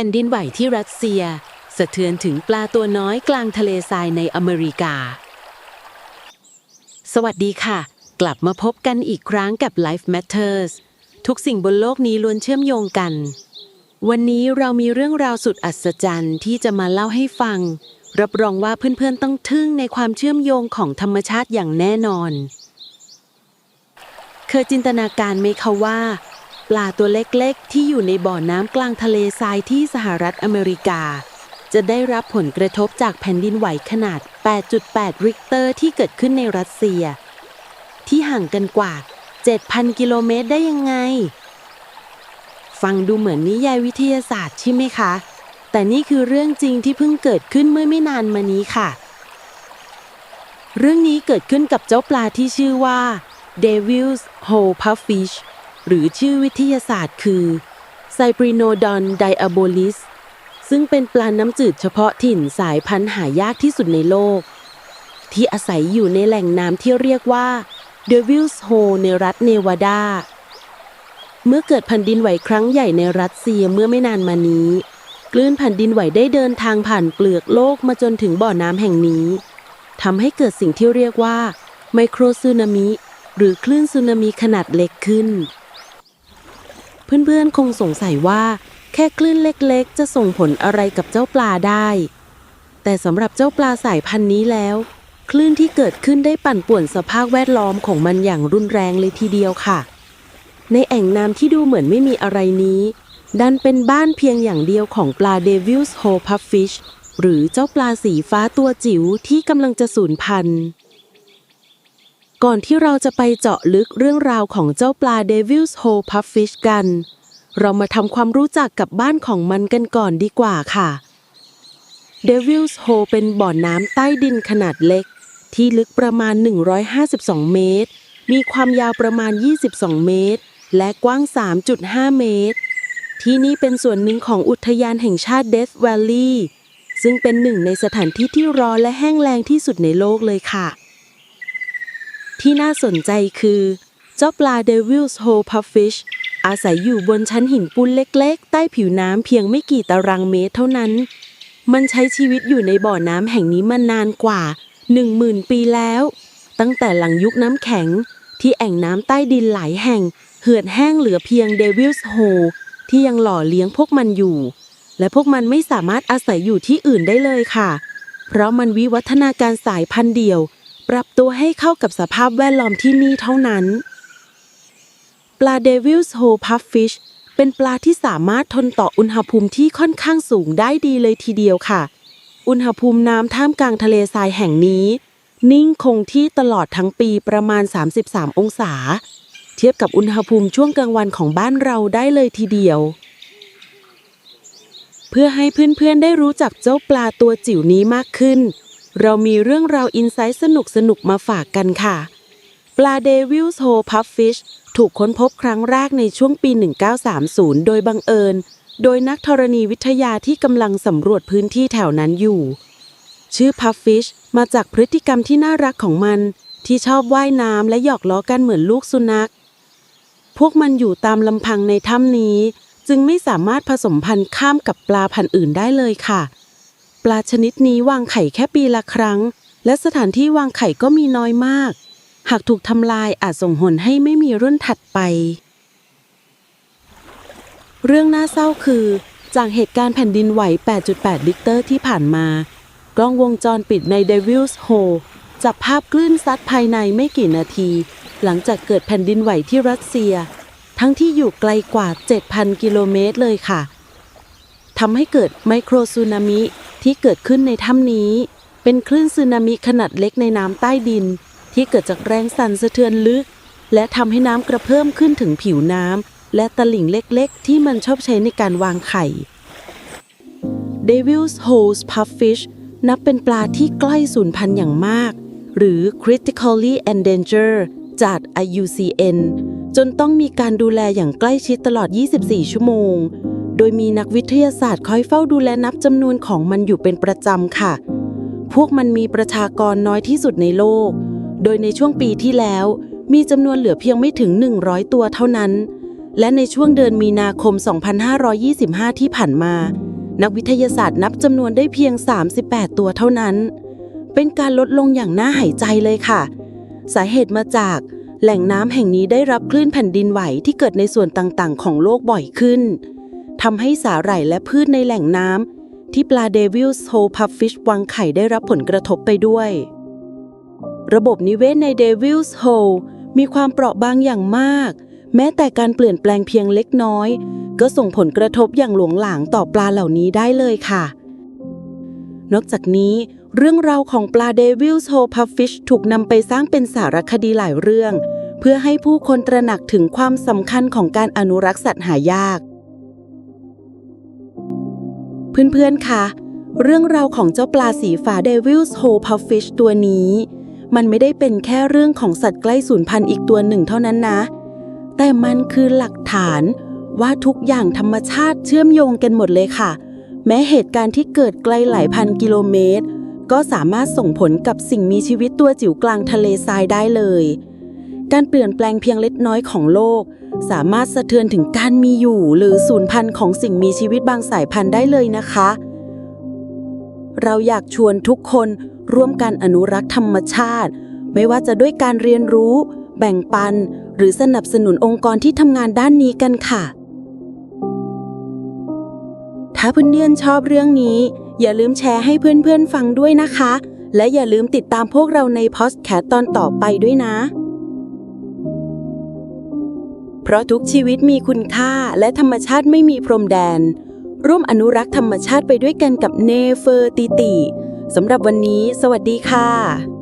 ผ่นดินไหวที่รัสเซีย สะเทือนถึงปลาตัวน้อยกลางทะเลทรายในอเมริกา สวัสดีค่ะ กลับมาพบกันอีกครั้งกับ Life Matters ทุกสิ่งบนโลกนี้ล้วนเชื่อมโยงกัน วันนี้เรามีเรื่องราวสุดอัศจรรย์ที่จะมาเล่าให้ฟัง รับรองว่าเพื่อนๆต้องทึ่งในความเชื่อมโยงของธรรมชาติอย่างแน่นอน เคยจินตนาการไหมคะว่า ปลาตัวเล็กๆ ที่อยู่ในบ่อน้ำกลางทะเลทรายที่สหรัฐอเมริกา จะได้รับผลกระทบจากแผ่นดินไหวขนาด 8.8 ริกเตอร์ที่เกิดขึ้นในรัสเซีย ที่ห่างกันกว่า 7,000 กิโลเมตรได้ยังไง ฟังดูเหมือนนิยายวิทยาศาสตร์ใช่ไหมคะ แต่นี่คือเรื่องจริงที่เพิ่งเกิดขึ้นเมื่อไม่นานมานี้ค่ะ เรื่องนี้เกิดขึ้นกับเจ้าปลาที่ชื่อว่า Devil's Hole Puffish หรือชื่อวิทยาศาสตร์คือ Cyprinodon diabolis ซึ่งเป็นปลาน้ำจืดเฉพาะถิ่นสายพันธุ์หายากที่สุดในโลก ที่อาศัยอยู่ในแหล่งน้ำที่เรียกว่า Devil's Hole ในรัฐเนวาดา เมื่อเกิดแผ่นดินไหวครั้งใหญ่ในรัสเซียเมื่อไม่นานมานี้ คลื่นแผ่นดินไหวได้เดินทางผ่านเปลือกโลกมาจนถึงบ่อน้ำแห่งนี้ทำให้เกิดสิ่งที่เรียกว่าไมโครซึนามิหรือคลื่นสึนามิขนาดเล็กขึ้น เพื่อนๆคงสงสัยว่า แค่คลื่นเล็กๆ จะส่งผลอะไรกับเจ้าปลาได้ แต่สำหรับเจ้าปลาสายพันธุ์นี้แล้ว คลื่นที่เกิดขึ้นได้ปั่นป่วนสภาพแวดล้อมของมันอย่างรุนแรงเลยทีเดียวค่ะ ในแอ่งน้ำที่ดูเหมือนไม่มีอะไรนี้ ดันเป็นบ้านเพียงอย่างเดียวของปลา Devil's Hole Puffish หรือเจ้าปลาสีฟ้าตัวจิ๋วที่กำลังจะสูญพันธุ์ ก่อนที่เราจะไปเจาะลึกเรื่องราวของเจ้าปลา Devil's Hole Puffish กัน เรามาทำความรู้จักกับบ้านของมันกันก่อนดีกว่าค่ะ Devil's Hole เป็นบ่อน้ำใต้ดินขนาดเล็ก ที่ลึกประมาณ 152 เมตร มีความยาวประมาณ 22 เมตร และกว้าง 3.5 เมตร ที่นี่เป็นส่วนหนึ่งของอุทยานแห่งชาติ Death Valley ซึ่งเป็นหนึ่งในสถานที่ที่ร้อนและแห้งแล้งที่สุดในโลกเลยค่ะ ที่น่าสนใจคือ เจ้าปลา Devil's Hole Puffish อาศัยอยู่บนชั้นหินปูนเล็กๆ ใต้ผิวน้ำเพียงไม่กี่ตารางเมตรเท่านั้น มันใช้ชีวิตอยู่ในบ่อน้ำแห่งนี้มานานกว่า 10,000 ปีแล้ว ตั้งแต่หลังยุคน้ำแข็ง ที่แอ่งน้ำใต้ดินหลายแห่ง เหือดแห้งเหลือเพียง Devil's Hole ที่ยังหล่อเลี้ยงพวกมันอยู่ และพวกมันไม่สามารถอาศัยอยู่ที่อื่นได้เลยค่ะ เพราะมันวิวัฒนาการสายพันธุ์เดี่ยว ปรับตัวให้เข้ากับสภาพแวดล้อมที่นี่เท่านั้น ปลา Devil's Hole Puffish เป็นปลาที่สามารถทนต่ออุณหภูมิที่ค่อนข้างสูงได้ดีเลยทีเดียวค่ะ อุณหภูมิน้ำท่ามกลางทะเลทรายแห่งนี้ นิ่งคงที่ตลอดทั้งปีประมาณ 33 องศา เทียบกับอุณหภูมิช่วงกลางวันของบ้านเราได้เลยทีเดียว เพื่อให้เพื่อนๆได้รู้จักเจ้าปลาตัวจิ๋วนี้มากขึ้น เรามีเรื่องราวอินไซต์สนุกๆมาฝากกันค่ะ ปลา Devil's Hole Puffish ถูกค้นพบครั้งแรกในช่วงปี 1930 โดยบังเอิญ โดยนักธรณีวิทยาที่กำลังสำรวจพื้นที่แถวนั้นอยู่ ชื่อ Puffish มาจากพฤติกรรมที่น่ารักของมัน ที่ชอบว่ายน้ำและหยอกล้อกันเหมือนลูกสุนัข พวกมันอยู่ตามลำพังในถ้ำนี้ จึงไม่สามารถผสมพันธุ์ข้ามกับปลาพันธุ์อื่นได้เลยค่ะ ปลาชนิดนี้วางไข่แค่ปีละครั้ง และสถานที่วางไข่ก็มีน้อยมาก หากถูกทำลายอาจส่งผลให้ไม่มีรุ่นถัดไป เรื่องน่าเศร้าคือ จากเหตุการณ์แผ่นดินไหว 8.8 ลิกเตอร์ที่ผ่านมา กล้องวงจรปิดใน Devil's Hole จับภาพคลื่นซัดภายในไม่กี่นาที หลังจากเกิดแผ่นดินไหวที่รัสเซีย ทั้งที่อยู่ไกลกว่า 7,000 กิโลเมตรเลยค่ะทำให้เกิดไมโครซูนามิ ที่เกิดขึ้นในถ้ำนี้ เป็นคลื่นสึนามิขนาดเล็กในน้ำใต้ดิน ที่เกิดจากแรงสั่นสะเทือนลึก และทำให้น้ำกระเพิ่มขึ้นถึงผิวน้ำและตลิ่งเล็กๆ ที่มันชอบใช้ในการวางไข่ Devil's Hole Puffish นับเป็นปลาที่ใกล้สูญพันธุ์อย่างมาก หรือ critically endangered จาก IUCN จนต้องมีการดูแลอย่างใกล้ชิดตลอด 24 ชั่วโมง โดยมีนักวิทยาศาสตร์คอยเฝ้าดูแลนับจำนวนของมันอยู่เป็นประจำค่ะ พวกมันมีประชากรน้อยที่สุดในโลก โดยในช่วงปีที่แล้ว มีจำนวนเหลือเพียงไม่ถึง 100 ตัวเท่านั้น และในช่วงเดือนมีนาคม 2525 ที่ผ่านมา นักวิทยาศาสตร์นับจำนวนได้เพียง 38 ตัวเท่านั้น เป็นการลดลงอย่างน่าหายใจเลยค่ะ สาเหตุมาจากแหล่งน้ำแห่งนี้ได้รับคลื่นแผ่นดินไหวที่เกิดในส่วนต่างๆ ของโลกบ่อยขึ้น ทำให้สาหร่ายและพืชในแหล่งน้ำที่ปลาเดวิลส์โฮพัฟฟิชวางไข่ได้รับผลกระทบไปด้วย ระบบนิเวศในเดวิลส์โฮมีความเปราะบางอย่างมาก แม้แต่การเปลี่ยนแปลงเพียงเล็กน้อย ก็ส่งผลกระทบอย่างหลวงหลางต่อปลาเหล่านี้ได้เลยค่ะ นอกจากนี้ เรื่องราวของปลาเดวิลส์โฮพัฟฟิชถูกนำไปสร้างเป็นสารคดีหลายเรื่อง เพื่อให้ผู้คนตระหนักถึงความสำคัญของการอนุรักษ์สัตว์หายาก เพื่อนๆ คะ เรื่องราวของเจ้าปลาสีฟ้าเดวิลส์โฮพัฟฟิชตัวนี้ มันไม่ได้เป็นแค่เรื่องของสัตว์ใกล้สูญพันธุ์อีกตัวหนึ่งเท่านั้นนะ แต่มันคือหลักฐานว่าทุกอย่างธรรมชาติเชื่อมโยงกันหมดเลยค่ะ แม้เหตุการณ์ที่เกิดไกลหลายพันกิโลเมตร ก็สามารถส่งผลกับสิ่งมีชีวิตตัวจิ๋วกลางทะเลทรายได้เลย การเปลี่ยนแปลงเพียงเล็กน้อยของโลก สามารถสะเทือนถึงการมีอยู่หรือสูญพันธุ์ของสิ่งมีชีวิตบางสายพันธุ์ได้เลยนะคะ เราอยากชวนทุกคนร่วมกันอนุรักษ์ธรรมชาติ ไม่ว่าจะด้วยการเรียนรู้ แบ่งปัน หรือสนับสนุนองค์กรที่ทำงานด้านนี้กันค่ะ ถ้าเพื่อนๆชอบเรื่องนี้ อย่าลืมแชร์ให้เพื่อนๆฟังด้วยนะคะ และอย่าลืมติดตามพวกเราในพอดแคสต์ตอนต่อไปด้วยนะ เพราะทุกชีวิตมีคุณค่าและธรรมชาติไม่มีพรมแดน ร่วมอนุรักษ์ธรรมชาติไปด้วยกันกับเนเฟอร์ติติสำหรับวันนี้ สวัสดีค่ะ